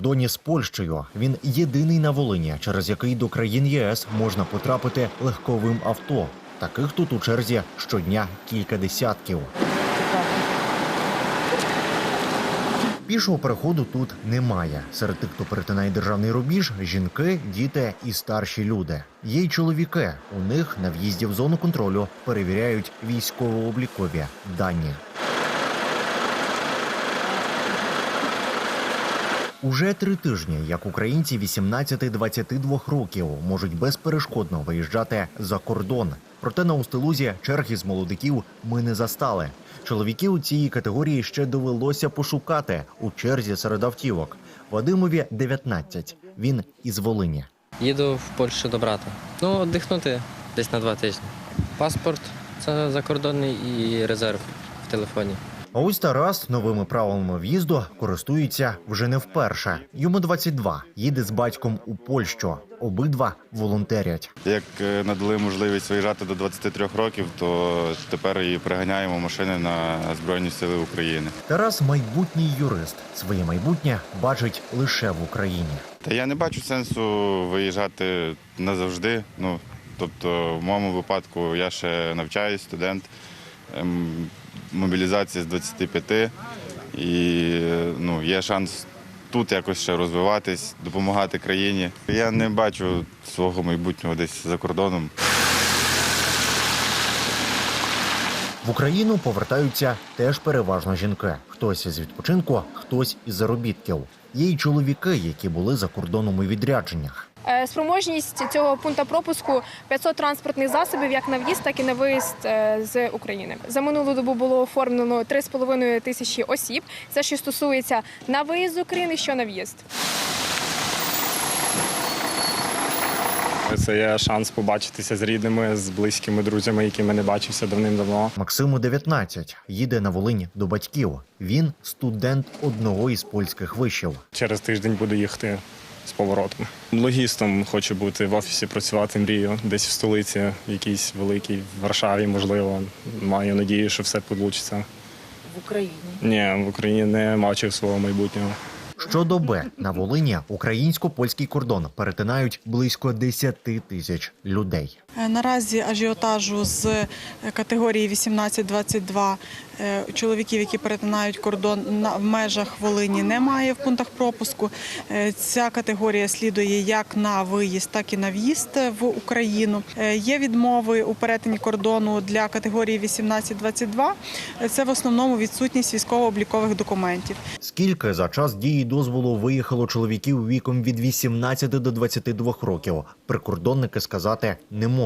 кордоні з Польщею. Він єдиний на Волині, через який до країн ЄС можна потрапити легковим авто. Таких тут у черзі щодня кілька десятків. Пішого переходу тут немає. Серед тих, хто перетинає державний рубіж, жінки, діти і старші люди. Є й чоловіки. У них на в'їзді в зону контролю перевіряють військово-облікові дані. Уже три тижні, як українці 18-22 років можуть безперешкодно виїжджати за кордон. Проте на Устилузі черги з молодиків ми не застали. Чоловіків цієї категорії ще довелося пошукати у черзі серед автівок. Вадимові 19. Він із Волині. Їду в Польщу до брата. Ну, віддихнути десь на два тижні. Паспорт це закордонний і резерв в телефоні. А ось Тарас новими правилами в'їзду користується вже не вперше. Йому 22. Їде з батьком у Польщу. Обидва волонтерять. Як е, надали можливість виїжджати до 23 років, то тепер і приганяємо машини на Збройні Сили України. Тарас майбутній юрист. Своє майбутнє бачить лише в Україні. Та я не бачу сенсу виїжджати назавжди. Ну тобто, в моєму випадку я ще навчаюсь, студент. Мобілізація з 25 і ну, є шанс тут якось ще розвиватись, допомагати країні. Я не бачу свого майбутнього десь за кордоном. В Україну повертаються теж переважно жінки. Хтось з відпочинку, хтось із заробітків. Є й чоловіки, які були за кордоном у відрядженнях. Е, Спроможність цього пункту пропуску 500 транспортних засобів як на в'їзд, так і на виїзд е, з України. За минулу добу було оформлено 3,5 тисячі осіб. Це що стосується на виїзд з України, що на в'їзд. Це є шанс побачитися з рідними, з близькими друзями, якими не бачився давним-давно. Максиму 19. Їде на Волинь до батьків. Він студент одного із польських вишів. Через тиждень буду їхати з поворотом. Логістом хочу бути в офісі, працювати мрію, десь в столиці, в якійсь великій в Варшаві, можливо. Маю надію, що все вийде. в Україні. Ні, в Україні не бачив свого майбутнього. Щодоби на Волині українсько-польський кордон перетинають близько 10 тисяч людей. Е, Наразі ажіотажу з е, категорії 18-22 е, чоловіків, які перетинають кордон в межах Волині, немає в пунктах пропуску. Ця категорія слідує як на виїзд, так і на в'їзд в Україну. Є відмови у перетині кордону для категорії 18-22. Е, Це в основному відсутність військово-облікових документів. Скільки за час дії дозволу виїхало чоловіків віком від 18 до 22 років, прикордонники сказати не можуть.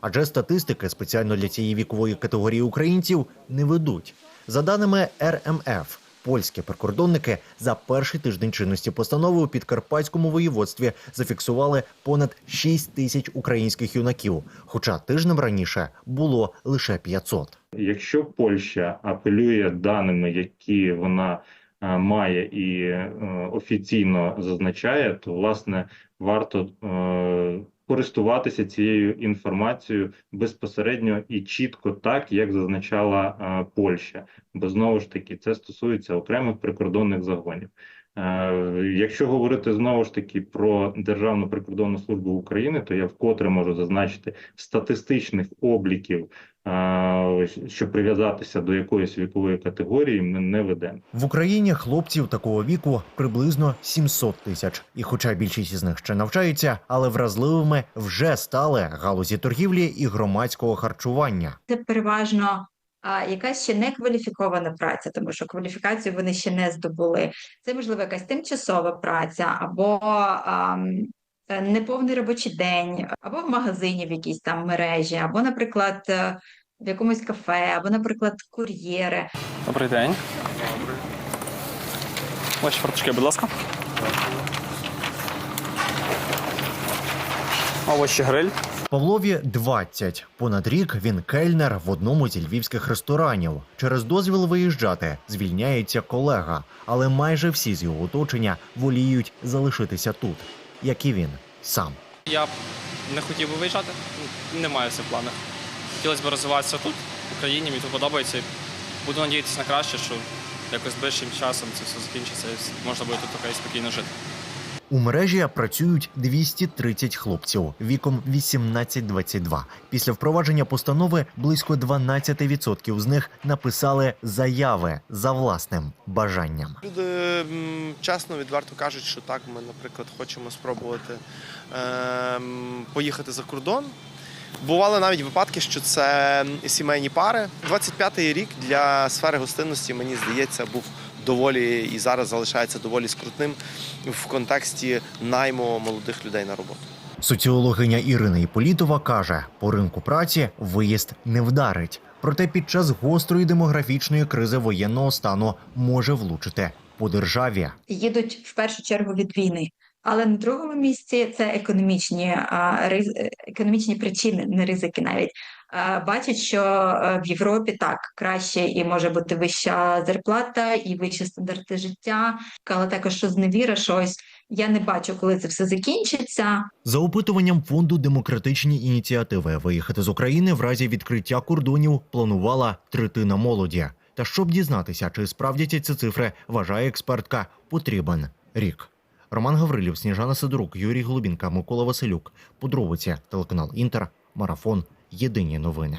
Адже статистики спеціально для цієї вікової категорії українців не ведуть. За даними РМФ, польські прикордонники за перший тиждень чинності постанови у підкарпатському воєводстві зафіксували понад 6 тисяч українських юнаків, хоча тижнем раніше було лише 500. Якщо Польща апелює даними, які вона е, має і е, офіційно зазначає, то власне варто е, користуватися цією інформацією безпосередньо і чітко, так як зазначала е, Польща, бо знову ж таки це стосується окремих прикордонних загонів. Е, Якщо говорити знову ж таки про Державну прикордонну службу України, то я вкотре можу зазначити статистичних обліків а, щоб прив'язатися до якоїсь вікової категорії, ми не ведемо. В Україні хлопців такого віку приблизно 700 тисяч. І хоча більшість із них ще навчаються, але вразливими вже стали галузі торгівлі і громадського харчування. Це переважно а, якась ще не кваліфікована праця, тому що кваліфікацію вони ще не здобули. Це можливо якась тимчасова праця або ам, е, неповний робочий день, або в магазині в якійсь там мережі, або, наприклад, е, в якомусь кафе, або, наприклад, кур'єри. Добрий день. Ваші фарточки, будь ласка. Овочі гриль. Павлові 20. Понад рік він кельнер в одному зі львівських ресторанів. Через дозвіл виїжджати звільняється колега, але майже всі з його оточення воліють залишитися тут, як і він сам. Я б не хотів би виїжджати, не маю цих планів. Хотілося б розвиватися тут, в Україні, мені тут подобається. Буду надіятися на краще, що якось ближчим часом це все закінчиться і можна буде тут спокійно жити. У мережі працюють 230 хлопців віком 18-22. Після впровадження постанови близько 12% з них написали заяви за власним бажанням. Люди чесно, відверто кажуть, що так, ми, наприклад, хочемо спробувати ем, поїхати за кордон. Бували навіть випадки, що це сімейні пари. 25-й рік для сфери гостинності, мені здається, був доволі і зараз залишається доволі скрутним в контексті найму молодих людей на роботу. Соціологиня Ірина Іполітова каже, по ринку праці виїзд не вдарить. Проте під час гострої демографічної кризи воєнного стану може влучити по державі. їдуть в першу чергу від війни. Але на другому місці це економічні, економічні причини, не ризики навіть. Бачать, що е, в Європі так краще і може бути вища зарплата, і вищі стандарти життя, але також що зневіра, щось. Я не бачу, коли це все закінчиться. За опитуванням фонду демократичні ініціативи виїхати з України в разі відкриття кордонів планувала третина молоді. Та щоб дізнатися, чи справдяться ці цифри, вважає експертка, потрібен рік. Роман Гаврилів, Сніжана Сидорук, Юрій Голубінка, Микола Василюк. Подробиці телеканал Інтер, Марафон. Єдині новини.